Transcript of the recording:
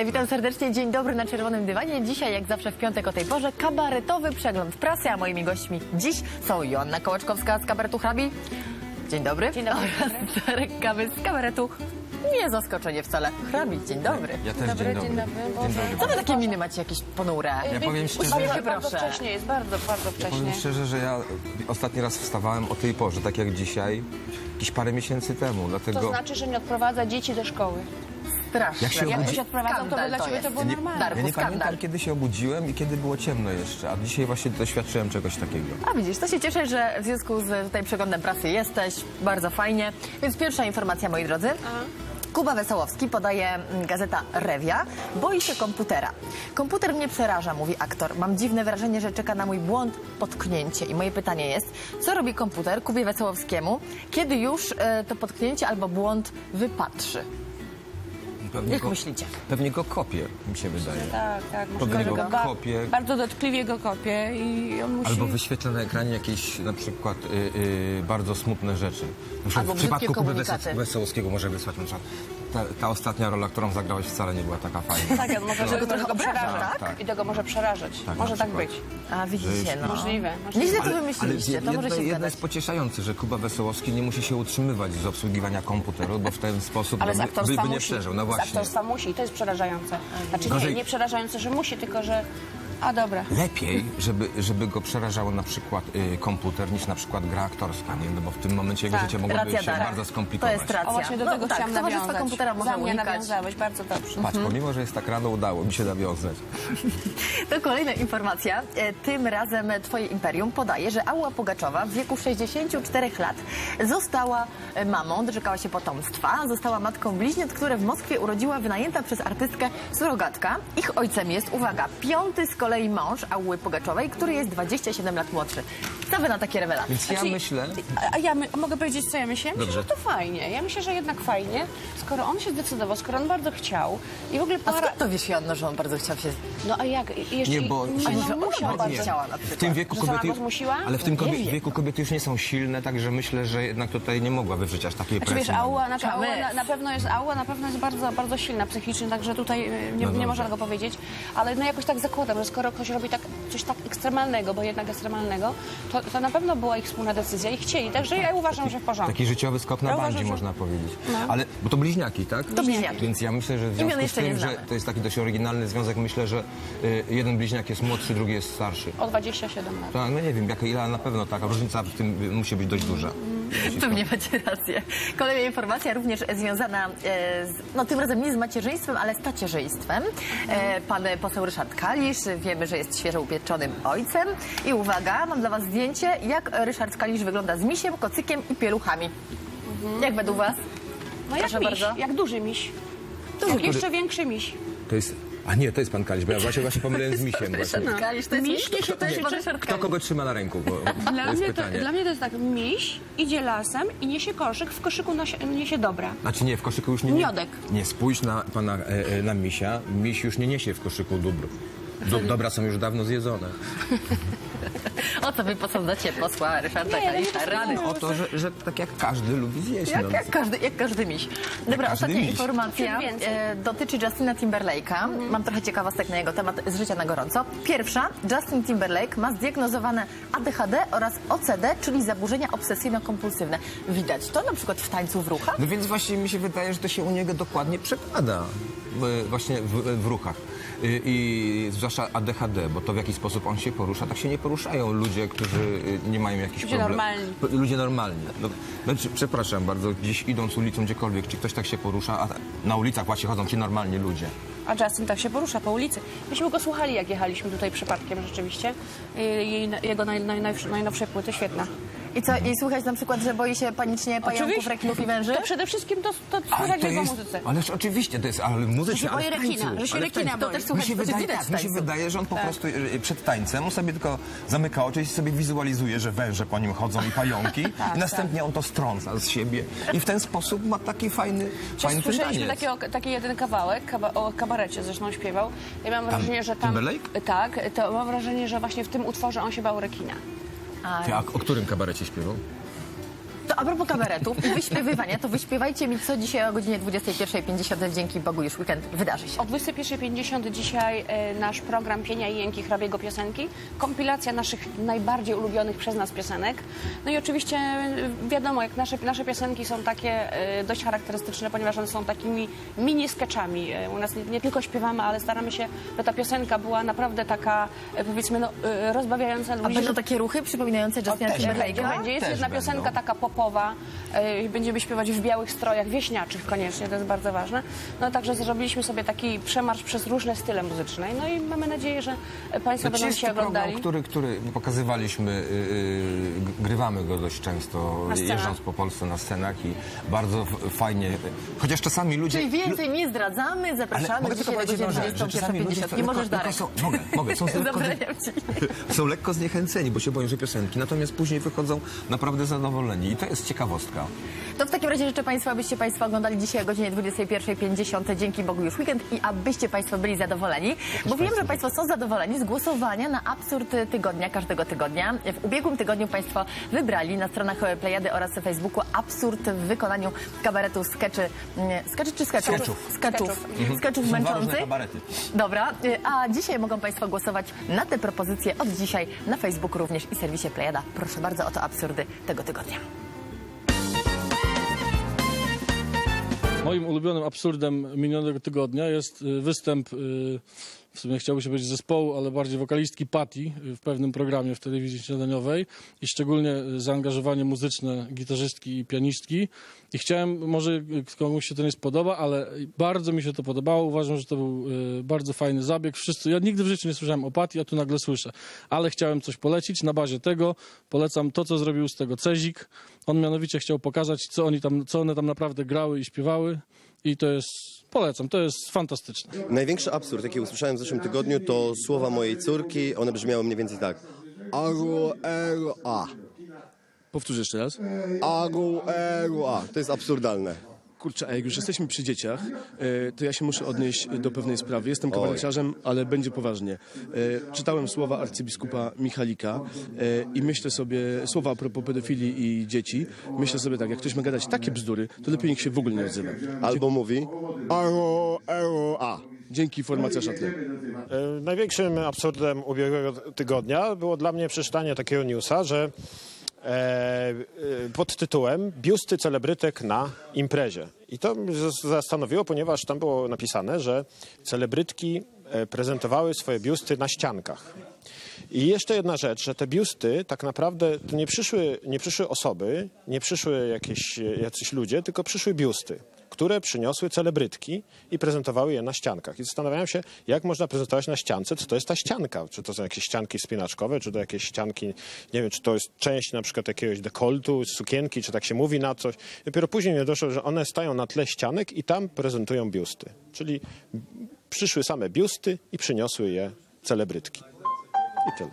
E, Witam serdecznie, dzień dobry na Czerwonym Dywanie. Dzisiaj, jak zawsze w piątek o tej porze, kabaretowy przegląd prasy, a moimi gośćmi dziś są Joanna Kołaczkowska z kabaretu Hrabi. Dzień dobry. Dzień dobry. Oraz Darek Kawy z kabaretu nie zaskoczenie wcale. Hrabi, dzień dobry. Ja też Dobry, dzień dobry. dzień dobry. Co dobry. wy takie miny macie jakieś ponure? Ja powiem szczerze, Uśmiech się, Bardzo proszę. wcześnie jest, bardzo, bardzo powiem wcześnie. szczerze, że ja ostatni raz wstawałem o tej porze, tak jak dzisiaj, jakieś parę miesięcy temu, dlatego... To znaczy, że nie odprowadza dzieci do szkoły. Straszne. Jak się Jak obudzi- się to Skandal by dla to ciebie to jest. było Nie- normalne. Darku, Ja nie skandal. pamiętam, kiedy się obudziłem i kiedy było ciemno jeszcze, a dzisiaj właśnie doświadczyłem czegoś takiego. A widzisz, to się cieszę, że w związku z tutaj przeglądem prasy jesteś. Bardzo fajnie. Więc pierwsza informacja, moi drodzy. Kuba Wesołowski podaje mm, gazeta Rewia. Boi się komputera. Komputer mnie przeraża, mówi aktor. Mam dziwne wrażenie, że czeka na mój błąd potknięcie. I moje pytanie jest, co robi komputer Kubie Wesołowskiemu, kiedy już e, to potknięcie albo błąd wypatrzy? Pewnie Jak go, myślicie? Pewnie go kopie, mi się wydaje. Tak, tak. może Pewnie go ba- kopie. Bardzo dotkliwie go kopie i on musi... Albo wyświetla na ekranie jakieś na przykład y, y, bardzo smutne rzeczy. Na przykład Albo w przypadku Kuby. Weso- Wesołowskiego może wysłać na przykład ta, ta ostatnia rola, którą zagrałeś wcale nie była taka fajna. Tak, on może, Że go może trochę przerażać. tak? Tak. I to go może przerażać. Tak, może tak być. A widzicie, no. Możliwe, możliwe. Nieźle to Ale wymyśliliście, to jedno, może się jedno jest pocieszające, że Kuba Wesołowski nie musi się utrzymywać z obsługiwania komputeru, bo w ten sposób Ale z by, by, aktorstwa by nie przeżył. No. Aktorstwa musi i to jest przerażające. Znaczy nie, Gorzej- nie przerażające, że musi, tylko że... A dobra. Lepiej, żeby, żeby go przerażało na przykład y, komputer, niż na przykład gra aktorska, nie? No bo w tym momencie jego Tak, życie mogłoby racja, się Darek. bardzo skomplikować. To jest racja. O właśnie do No tego tak, chciałam towarzystwa nawiązać. komputera można Za mnie unikać. nawiązałeś, bardzo dobrze. Patrz, pomimo, że jest tak rano, udało mi się nawiązać. To kolejna informacja. E, Tym razem Twoje Imperium podaje, że Ała Pugaczowa w wieku 64 lat została e, mamą, doczekała się potomstwa, została matką bliźniąt, które w Moskwie urodziła wynajęta przez artystkę surogatka. Ich ojcem jest, uwaga, piąty z kolei mąż Ały Pugaczowej, który jest 27 lat młodszy. Co wy na takie rewelacje? Więc ja Znaczy, myślę... A, ja my, mogę powiedzieć, co ja myślę? Ja myślę, Dobrze. że to fajnie. Ja myślę, że jednak fajnie, skoro on się zdecydował, skoro on bardzo chciał i w ogóle A para... skąd to wiesz, Joanno, że on bardzo chciał się... No a jak? I Jeszcze Nie, bo- nie, A no, że ona musiał bardzo bardzo. chciała na W przykład. tym wieku Że sama kobiety... go zmusiła? Ale w tym Nie kobie- wiem. wieku kobiety już nie są silne, także myślę, że jednak tutaj nie mogła wywrzeć aż takiej Znaczy presji. wiesz, na nią. na, na, na pewno jest Ała, na pewno jest bardzo, bardzo silna psychicznie, także tutaj y, nie, No nie dobrze. można tego powiedzieć, ale no jakoś tak zakładam, że skoro ktoś robi tak, coś tak ekstremalnego, bo jednak ekstremalnego, to, to na pewno była ich wspólna decyzja i chcieli, także ja uważam, że w porządku. Taki życiowy skok na Ja bandzi, że- można powiedzieć. No. Ale, bo to bliźniaki, tak? To bliźniaki. Więc ja myślę, że w związku z tym, że to jest taki dość oryginalny związek, myślę, że y, jeden bliźniak jest młodszy, drugi jest starszy. O 27 lat. To, no nie wiem, jaka ile, ale na pewno taka różnica w tym musi być dość duża. Pewnie macie rację. Kolejna informacja również związana e, z, no tym razem nie z macierzyństwem, ale z tacierzyństwem. E, pan poseł Ryszard Kalisz, wiemy, że jest świeżo upieczonym ojcem. I uwaga, mam dla was zdjęcie, jak Ryszard Kalisz wygląda z misiem, kocykiem i pieluchami. Jak według was? No jak Proszę miś, bardzo. jak duży miś. Duży, jak który- jeszcze większy miś. To jest... A nie, to jest pan Kalisz, bo ja właśnie, właśnie pomyliłem z misiem. Właśnie. Kalisz, to jest Miś, miś, to jest Kto Kalisz. kogo trzyma na ręku? Bo to Dla jest mnie, to, pytanie. dla mnie to jest tak, miś idzie lasem i niesie koszyk, w koszyku niesie dobra. Znaczy nie, w koszyku już nie... nie Miodek. Nie, spójrz na pana, e, e, na misia. Miś już nie niesie w koszyku dóbr. Do, dobra są już dawno zjedzone. O co wy posądzacie posła Ryszarda Nie, ja Kalisza? nie Rany. O to, że, że tak jak każdy lubi zjeść. Jak, no. jak, każdy, jak każdy miś. Dobra, każdy ostatnia miś. informacja więcej. e, dotyczy Justina Timberlake'a. Mam trochę ciekawostek na jego temat z życia na gorąco. Pierwsza, Justin Timberlake ma zdiagnozowane ADHD oraz OCD, czyli zaburzenia obsesyjno-kompulsywne. Widać to na przykład w tańcu w ruchach? No więc właśnie mi się wydaje, że to się u niego dokładnie przekłada w, właśnie w, w ruchach. I, I zwłaszcza ADHD, bo to w jaki sposób on się porusza, tak się nie poruszają ludzie, którzy y, nie mają jakichś Ludzie problemów. normalni. P- Ludzie normalni. No, znaczy, przepraszam bardzo, gdzieś idąc ulicą gdziekolwiek, czy ktoś tak się porusza, a na ulicach właśnie chodzą ci normalni ludzie. A Justin tak się porusza po ulicy. Myśmy go słuchali, jak jechaliśmy tutaj przypadkiem rzeczywiście. I- Jej, jego naj, naj, najnowsze płyty, świetna. I co, i słuchać na przykład, że boi się panicznie pająków, rekinów i węży? To przede wszystkim to, to Ale słuchać to w jego muzyce. ależ oczywiście, to jest, ale Że się ale boi w rekina, tańcu, że się ale w rekina tańcu. boi. To też mi słuchać, się, wydaje, widać tak, mi się tańcu. wydaje, że on po prostu y, przed tańcem, on sobie tylko zamyka oczy i sobie wizualizuje, że węże po nim chodzą i pająki Tak, i następnie on to strąca z siebie i w ten sposób ma taki fajny, fajny ten Słyszeliśmy taniec. taki, taki jeden kawałek, kaba, o kabarecie zresztą śpiewał. Ja mam wrażenie, że tam... Timberlake? Tak, to mam wrażenie, że właśnie w tym utworze on się bał rekina. A, Ty, a o którym kabarecie śpiewał? A propos kabaretów i wyśpiewywania, to wyśpiewajcie mi, co dzisiaj o godzinie 21.50 dzięki Bogu już weekend wydarzy się. O 21.50 dzisiaj e, nasz program Pienia i Jęki Hrabiego Piosenki. Kompilacja naszych najbardziej ulubionych przez nas piosenek. No i oczywiście e, wiadomo, jak nasze, nasze piosenki są takie e, dość charakterystyczne, ponieważ one są takimi mini sketchami. E, U nas nie, nie tylko śpiewamy, ale staramy się, by ta piosenka była naprawdę taka, e, powiedzmy, no, e, rozbawiająca A ludzi. będą takie ruchy przypominające Justina też Timberlake'a? Będzie. Jest Też jedna będą. piosenka taka popowa. E, Będziemy śpiewać w białych strojach, wieśniaczych koniecznie, to jest bardzo ważne. No także zrobiliśmy sobie taki przemarsz przez różne style muzyczne. No i mamy nadzieję, że Państwo będą dzisiaj program, oglądali. który, który pokazywaliśmy, yy, grywamy go dość często, jeżdżąc po Polsce na scenach i bardzo fajnie, chociaż czasami ludzie... Czyli więcej nie zdradzamy, Ale zapraszamy mogę tylko dzisiaj na powiedzieć godzinę jedną rzecz, że czasami ludzie 21.50. Nie możesz, są, mogę, mogę, są lekko, są lekko zniechęceni, bo się boją, że piosenki, natomiast później wychodzą naprawdę zadowoleni i to jest ciekawostka. To w takim razie życzę Państwu, abyście Państwo oglądali dzisiaj o godzinie 21.50. Dzięki Bogu już weekend i abyście Państwo byli zadowoleni. Bo wiem, że Państwo są zadowoleni z głosowania na absurd tygodnia, każdego tygodnia. W ubiegłym tygodniu Państwo wybrali na stronach Plejady oraz Facebooku absurd w wykonaniu kabaretu skeczy, mm, skeczy czy skeczów? Skeczów. Skeczów. Skeczów dwa różne męczących. kabarety. Dobra, a dzisiaj mogą Państwo głosować na te propozycje od dzisiaj na Facebooku również i serwisie Plejada. Proszę bardzo, oto absurdy tego tygodnia. Moim ulubionym absurdem minionego tygodnia jest y, występ, y, w sumie chciałby się powiedzieć zespołu, ale bardziej wokalistki Patti y, w pewnym programie w telewizji śniadaniowej i szczególnie y, zaangażowanie muzyczne gitarzystki i pianistki. I chciałem, może y, komuś się to nie spodoba, ale bardzo mi się to podobało. Uważam, że to był bardzo fajny zabieg. Wszyscy, ja nigdy w życiu nie słyszałem o Patti, a tu nagle słyszę. Ale chciałem coś polecić. Na bazie tego polecam to, co zrobił z tego Cezik. On mianowicie chciał pokazać, co, oni tam, co one tam naprawdę grały i śpiewały. I to jest, polecam, to jest fantastyczne. Największy absurd, jaki usłyszałem w zeszłym tygodniu, to słowa mojej córki. One brzmiały mniej więcej tak. Aru, eru, a. Powtórz jeszcze raz. Aru, eru, a. To jest absurdalne. Kurczę, a jak już jesteśmy przy dzieciach, e, to ja się muszę odnieść do pewnej sprawy. Jestem kabareciarzem, ale będzie poważnie. E, Czytałem słowa arcybiskupa Michalika e, i myślę sobie, słowa a propos pedofilii i dzieci, myślę sobie tak, jak ktoś ma gadać takie bzdury, to lepiej niech się w ogóle nie odzywa. Albo mówi Aru, eru, a. Dzięki formacja Szatler. E, Największym absurdem ubiegłego tygodnia było dla mnie przeczytanie takiego newsa, że pod tytułem Biusty celebrytek na imprezie. I to mnie zas- zastanowiło, ponieważ tam było napisane, że celebrytki e, prezentowały swoje biusty na ściankach. I jeszcze jedna rzecz, że te biusty tak naprawdę to nie przyszły, nie przyszły osoby, nie przyszły jakieś e, jacyś ludzie, tylko przyszły biusty, które przyniosły celebrytki i prezentowały je na ściankach. I zastanawiałem się, jak można prezentować na ściance, co to jest ta ścianka. Czy to są jakieś ścianki spinaczkowe, czy to jakieś ścianki, nie wiem, czy to jest część na przykład jakiegoś dekoltu, sukienki, czy tak się mówi na coś. Dopiero później mnie doszło, że one stają na tle ścianek i tam prezentują biusty. Czyli przyszły same biusty i przyniosły je celebrytki. I tyle.